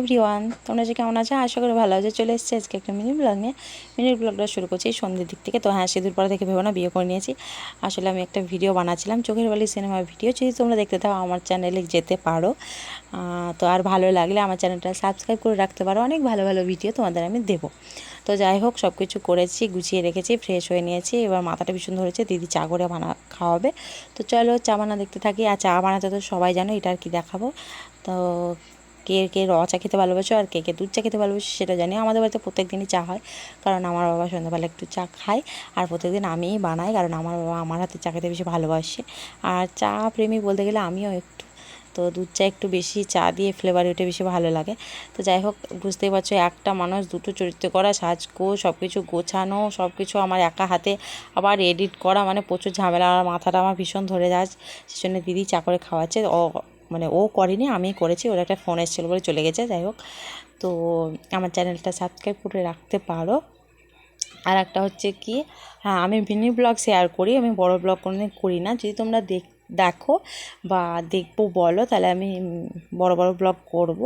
Everyone তোমরা যে কেমন আছো? আশা করি ভালো আছে। চলে এসেছি আজকে একটা মিনি ব্লগ নিয়ে। মিনি ব্লগটা শুরু করছি সন্ধ্যের দিক থেকে। তো হ্যাঁ সিঁদুর পরে থেকে ভেবো না, বিয়ে করে নিয়েছি। আসলে আমি একটা ভিডিও বানাচ্ছিলাম চোখের বালি সিনেমার ভিডিও যদি তোমরা দেখতে থাও আমার চ্যানেলে যেতে পারো। তো আর ভালো লাগলে আমার চ্যানেলটা সাবস্ক্রাইব করে রাখতে পারো। অনেক ভালো ভালো ভিডিও তোমাদের আমি দেবো। তো যাই হোক সব কিছু করেছি, গুছিয়ে রেখেছি ফ্রেশ হয়ে নিয়েছি। এবার মাথাটা ভীষণ ধরেছে, দিদি চা করে বানা, খাওয়াবে। তো চলো চা বানা দেখতে থাকি। আর চা বানাতে তো সবাই জানো, এটা আর কি দেখাবো। তো কে কে র চা খেতে ভালোবাসো আর কে কে দুধ চা খেতে ভালোবাসো সেটা জানি। আমাদের বাড়িতে প্রত্যেক দিনই চা হয়, কারণ আমার বাবা সন্ধ্যাবেলা একটু চা খায় আর প্রত্যেকদিন আমিই বানাই, কারণ আমার বাবা আমার হাতে চা খেতে বেশি ভালোবাসে। আর চা প্রেমী বলতে গেলে আমিও একটু, তো দুধ চা একটু বেশি চা দিয়ে ফ্লেভার ওইটা বেশি ভালো লাগে। তো যাই হোক, বুঝতেই পারছ একটা মানুষ দুটো চরিত্র করা সাজগো সব কিছু গোছানো সব কিছু আমার একা হাতে আবার এডিট করা মানে প্রচুর ঝামেলা আমার মাথাটা আমার ভীষণ ধরে যায় সেই জন্য দিদি চা করে খাওয়াচ্ছে। মানে ও করেনি, আমি করেছি, ওর একটা ফোন এসেছিল বলে চলে গেছে, যাই হোক। তো আমার চ্যানেলটা সাবস্ক্রাইব করে রাখতে পারো। আর একটা হচ্ছে কি হ্যাঁ আমি মিনি ব্লগ শেয়ার করি, আমি বড় ব্লগ কোনোদিন করি না। যদি তোমরা দেখ, দেখো বা দেখব বলো, তাহলে আমি বড় বড় ব্লগ করব।